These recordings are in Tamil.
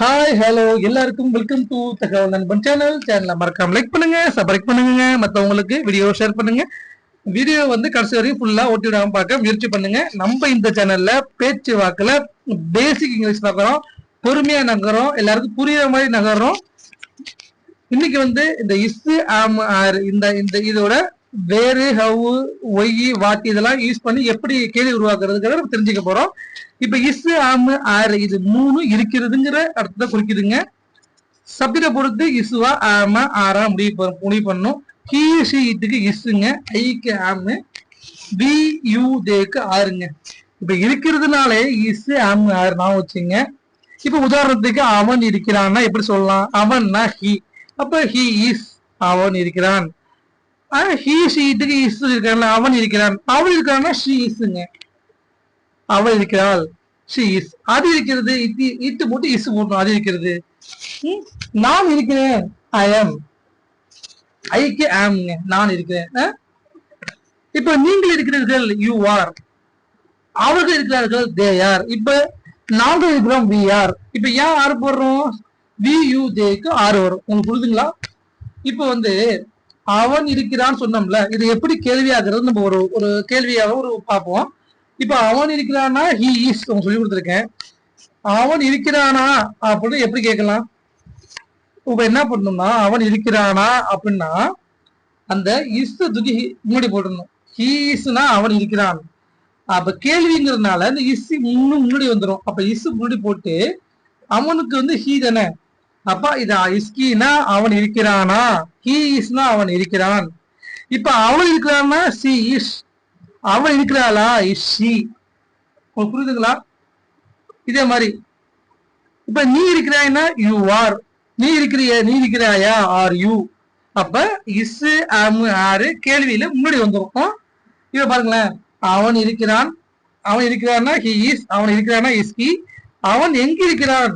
ஹாய் ஹலோ எல்லாருக்கும் welcome to Thagaval Nanban channel சேனலை மறக்காம லைக் பண்ணுங்க சப்ஸ்கிரைப் பண்ணுங்க மற்றவங்களுக்கு வீடியோ ஷேர் பண்ணுங்க. வீடியோ வந்து கடைசி வரையும் ஃபுல்லா ஓட்டி விடாம பார்க்க முயற்சி பண்ணுங்க. நம்ம இந்த சேனல்ல பேச்சு வாக்குல பேசிக் இங்கிலீஷ் நகரம் பொறுமையா நகரம் எல்லாருக்கும் புரியுற மாதிரி நகரம். இன்னைக்கு வந்து இந்த இஸ் ஆம் ஆர் இந்த இந்த இதோட வேறு ஹவு ஒய் வாட் இதெல்லாம் யூஸ் பண்ணி எப்படி கேள்வி உருவாக்குறதுங்கிறத நம்ம தெரிஞ்சுக்க போறோம். இப்ப இஸ் ஆம் ஆர் இது மூணு இருக்கிறதுங்கிற அர்த்தத்தை குறிக்குதுங்க. சப்ஜெக்டை பொறுத்து இசுவா ஆம ஆறா முடிவு முடிவு பண்ணும் ஹீ ஷி இட்டுக்கு இஸ்ஸுங்க ஐக்கு ஆமு வி யூ தேக்கு ஆறுங்க இப்ப இருக்கிறதுனாலே இஸ் ஆம் ஆறு நான் வச்சுங்க. இப்ப உதாரணத்துக்கு அவன் இருக்கிறான்னா எப்படி சொல்லலாம்? அவன்னா ஹி அப்ப ஹி இஸ் அவன் இருக்கிறான். ஹி ஷீட்டுக்கு இஸ் இருக்கான்ல அவன் இருக்கிறான். அவன் இருக்கான்னா ஷி இஸ்ங்க அவள் இருக்கிறாள் ஷி இஸ் அது இருக்கிறது இட்டு இட்டு போட்டு இஸ் போட்டோம் அது இருக்கிறது. நான் இருக்கிறேன். ஐ ஆம் ஐக்கு ஆம்ங்க நான் இருக்கிறேன். இப்ப நீங்கள் இருக்கிறீர்கள் யூ ஆர் அவர்கள் இருக்கிறார்கள் தே ஆர் இப்ப நாங்கள் இருக்கிறோம் வி ஆர் இப்ப ஏன் ஆறு போடுறோம்? வி யூ தேக்கு ஆறு வரும். உங்களுக்கு புரியுதுங்களா இப்ப வந்து அவன் இருக்கிறான்னு சொன்னோம்ல இது எப்படி கேள்வியாகிறது நம்ம ஒரு ஒரு கேள்வியாக ஒரு பார்ப்போம். இப்ப அவன் இருக்கிறானா ஹி இஸ் உங்க சொல்லி கொடுத்துருக்கேன். அவன் இருக்கிறானா அப்படின்னு எப்படி கேட்கலாம்? இப்ப என்ன பண்ணணும்னா அவன் இருக்கிறானா அப்படின்னா அந்த இஸ் தூக்கி முன்னாடி போட்டுடணும். ஹி இஸ்னா அவன் இருக்கிறான். அப்ப கேள்விங்கிறதுனால இந்த இஸ் முன்னு முன்னாடி வந்துடும் அப்ப இஸ் முன்னாடி போட்டு அவனுக்கு வந்து ஹீ தானே. அப்ப இது இஸ்கினா அவன் இருக்கிறானா? ஹீ இஸ்னா அவன் இருக்கிறான். இப்ப அவன் இருக்கிறான்னா சி இஸ் அவன் இருக்கிறாளா? இஸ் ஷி புரியுதுங்களா? இதே மாதிரி. இப்ப நீ இருக்கிறாய்னா யூ ஆர் நீ இருக்கிறிய நீ இருக்கிறாயா? ஆர் யூ அப்ப இஸ் அம் ஆறு கேள்வியில முன்னாடி வந்துடும் இவ பாருங்களேன். அவன் இருக்கிறான். அவன் இருக்கிறான்னா ஹி இஸ் அவன் இருக்கிறானா இஸ் ஹி அவன் எங்க இருக்கிறான்?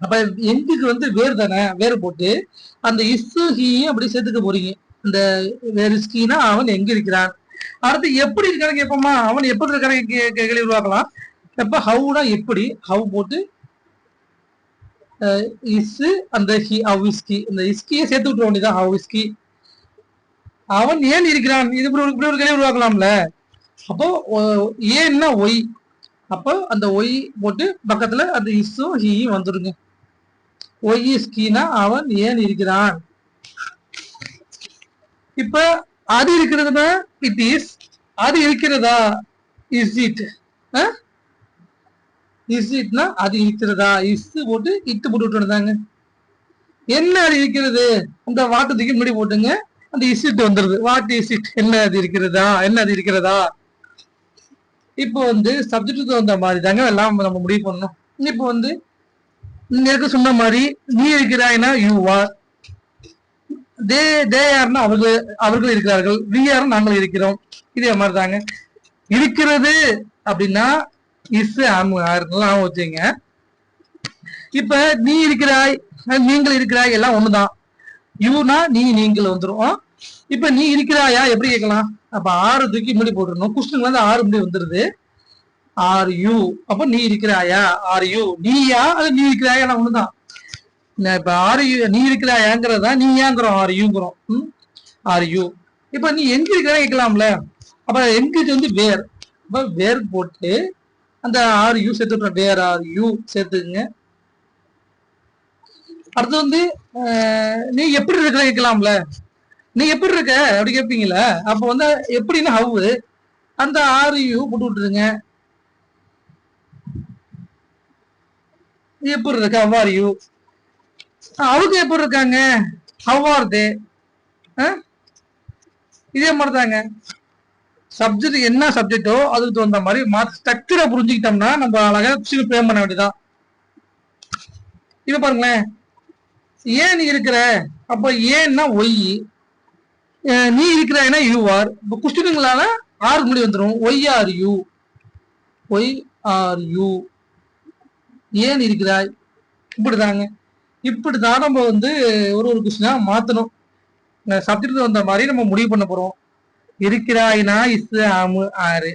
அப்ப எங்குக்கு வந்து வேர் தானே? வேறு போட்டு அந்த இஸ்ஸு ஹீயும் அப்படி சேர்த்துக்க போறீங்க. அந்த வேறு அவன் எங்க இருக்கிறான்? அடுத்து எப்படி இருக்கான்னு கேட்போமா அவன் எப்படி இருக்கான கேள்வி உருவாக்கலாம். எப்ப ஹவுனா எப்படி? ஹவு போட்டு இஸ்ஸு அந்த ஹி ஹவ் இஸ்கி அந்த இஸ்கியை சேர்த்து விட்டுற வேண்டியதான் ஹவ் இஸ்கி அவன் ஏன் இருக்கிறான்? இது இப்படி ஒரு இப்படி ஒரு கேள்வி உருவாக்கலாம்ல. அப்போ ஏன்னா ஒய். அப்போ அந்த ஒய் போட்டு பக்கத்துல அந்த இஸ்ஸும் ஹீயும் வந்துருங்க. ஒய் இஸ்கினா அவன் ஏன் இருக்கிறான்? இப்ப அது இருக்கிறதுனா இட் இஸ் அது இருக்கிறதா? இஸ் இட் இஸ் இட்னா அது இருக்கிறதா? இஸ் போட்டு இட்டு போட்டு விட்டுருந்தாங்க என்ன அது இருக்கிறது? அந்த வாட்டத்துக்கு முன்னாடி போட்டுங்க. அந்த இஸ் இட் வந்துருது. வாட் இஸ் இட் என்ன அது இருக்கிறதா? என்ன அது இருக்கிறதா? இப்போ வந்து சப்ஜெக்ட் வந்த மாதிரி தாங்க எல்லாம் நம்ம முடிவு பண்ணணும். இப்போ வந்து நேருக்கு சொன்ன மாதிரி நீ இருக்கிறாய்னா யூ ஆர் தே தே யாருன்னா அவர்கள் அவர்கள் இருக்கிறார்கள். வி யார் நாங்கள் இருக்கிறோம். இதே மாதிரி தாங்க இருக்கிறது அப்படின்னா இஸ் ஆம் ஆறுலாம் வச்சுங்க இப்ப நீ இருக்கிறாய் நீங்கள் இருக்கிறாய் எல்லாம் ஒண்ணுதான். யூனா நீ நீங்கள் வந்துரும். இப்ப நீ இருக்கிறாயா எப்படி கேட்கலாம்? அப்ப ஆறு தூக்கி முடி போட்டுருணும் குஷ்டன்ல வந்து ஆறு முடி வந்துருது. ஆர் யூ அப்ப நீ இருக்கிறாயா? ஆர் யூ நீயா? அது நீ இருக்கிறாயா? எல்லாம் ஒண்ணுதான். இப்ப ஆர் யூ நீ இருக்கிறாயாங்கிறதா நீ ஏங்கிறோம் ஆர் யூங்கிறோம் ஆர் யூ இப்ப நீ எங்க இருக்கிறா கேட்கலாம்ல. அப்ப எங்க வந்து வேர். அப்ப வேர் போட்டு அந்த ஆர் யூ சேர்த்து வேர் ஆர் யூ சேர்த்துக்குங்க. அடுத்து வந்து நீ எப்படி இருக்கிற கேட்கலாம்ல. நீ எப்படி இருக்க? அப்படி கேட்பீங்களா அப்ப வந்து எப்படின்னா ஹவு அந்த ஆர் யூ போட்டு விட்டுருங்க. எப்படி இருக்க? ஹவ் ஆர் யூ அவங்க எப்படி இருக்காங்க? ஹவ் ஆர் தே இதே மாதிரி தாங்க சப்ஜெக்ட் என்ன சப்ஜெக்டோ அதுக்கு தகுந்த மாதிரி மாத்த ஸ்ட்ரக்சரை புரிஞ்சுக்கிட்டோம்னா நம்ம அழகா ப்ளே பண்ண வேண்டியதான் இப்ப பாருங்களேன். ஏன் நீ இருக்கிற? அப்ப ஏன்னா ஒய் நீ இருக்கிறாய்னா யூ ஆர் இப்போ குஸ்டினுங்களால ஆறு முடி வந்துடும் why are you why are you ஏன் இருக்கிறாய் இப்படிதாங்க. இப்படிதான் நம்ம வந்து ஒரு ஒரு கொஸ்டினா மாத்தணும். சப்ஜெக்ட் தகுந்த மாதிரி நம்ம முடிவு பண்ண போறோம். இருக்கிறாய்னா இஸ் ஆமு ஆறு.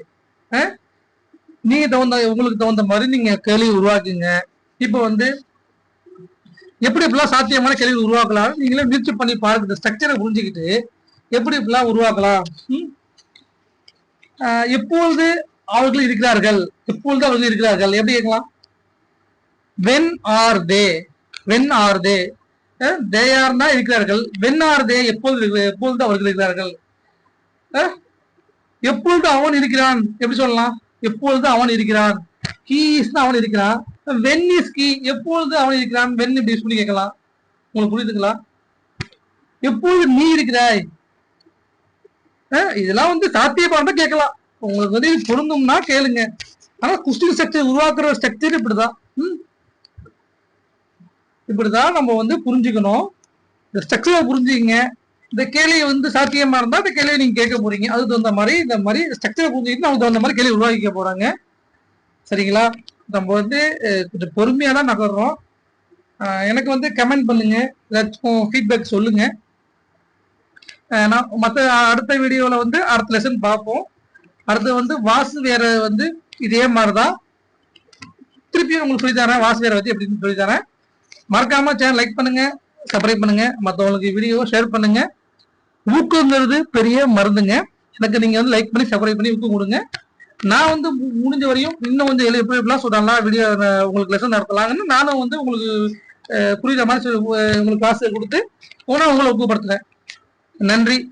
நீங்க தகுந்த உங்களுக்கு தகுந்த மாதிரி நீங்க கேள்வி உருவாக்குங்க. இப்போ வந்து எப்படி இப்படிலாம் சாத்தியமான கேள்வி உருவாக்கலாம்? நீங்களே முயற்சி பண்ணி பாருங்க. இந்த ஸ்ட்ரக்சரை புரிஞ்சுக்கிட்டு எப்படி இப்படிலாம் உருவாக்கலாம்? எப்பொழுது அவர்கள் இருக்கிறார்கள்? எப்பொழுது அவர்கள் இருக்கிறார்கள்? எப்படி கேட்கலாம்? When are they when are they they ஆர்னா இருக்கிறார்கள். வென் ஆர் தே எப்பொழுது எப்பொழுது அவர்கள் இருக்கிறார்கள்? எப்பொழுது அவன் இருக்கிறான்? எப்படி சொல்லலாம்? எப்பொழுது அவன் இருக்கிறான்? கீ இஸ் அவன் இருக்கிறான்? வென் இஸ் கீ எப்பொழுது அவன் இருக்கிறான்? வென் இப்படி சொல்லி கேட்கலாம். உங்களுக்கு புரியுதுங்களா? எப்பொழுது நீ இருக்கிறாய்? இதெல்லாம் வந்து சாத்தியப்பாடு கேட்கலாம். உங்களுக்கு வந்து பொருந்தும்னா கேளுங்க. ஆனா குஸ்டின் ஸ்ட்ரக்சர் உருவாக்குற ஸ்ட்ரக்சர் இப்படிதான். ம்? இப்படிதான் நம்ம வந்து புரிஞ்சுக்கணும். இந்த ஸ்ட்ரக்சரை புரிஞ்சுக்கங்க. இந்த கேள்வி வந்து சாத்தியமா இருந்தா இந்த கேள்வியை நீங்க கேட்க போறீங்க. அதுக்கு தகுந்த மாதிரி இந்த மாதிரி ஸ்ட்ரக்சரை புரிஞ்சுக்கிட்டு நமக்கு தகுந்த மாதிரி கேள்வி உருவாக்கிக்க போறாங்க. சரிங்களா? நம்ம வந்து கொஞ்சம் பொறுமையா தான் நகர்றோம். எனக்கு வந்து கமெண்ட் பண்ணுங்க. ஏதாச்சும் ஃபீட்பேக் சொல்லுங்க. நான் மற்ற அடுத்த வீடியோவில் வந்து அடுத்த லெசன் பார்ப்போம். அடுத்து வந்து வாசு வேற வந்து இதே மாதிரிதான். திருப்பியும் உங்களுக்கு சொல்லி தரேன் வாசு வேற பத்தி எப்படின்னு சொல்லி தரேன் மறக்காம சேனல் லைக் பண்ணுங்க சப்ஸ்கிரைப் பண்ணுங்க மற்றவங்களுக்கு வீடியோ ஷேர் பண்ணுங்க. ஊக்கங்கிறது பெரிய மருந்துங்க. எனக்கு நீங்க வந்து லைக் பண்ணி சப்ஸ்கிரைப் பண்ணி ஊக்கம் கொடுங்க. நான் வந்து மு- முடிஞ்ச வரையும் இன்னும் கொஞ்சம் எழு- எப்படி எப்படிலாம் சொல்லலாம் வீடியோ உங்களுக்கு லெசன் நடத்தலாங்கன்னு நானும் வந்து உங்களுக்கு புரியுற மாதிரி உங்களுக்கு காசு கொடுத்து உன உங்களை ஊக்கப்படுத்துறேன். நன்றி.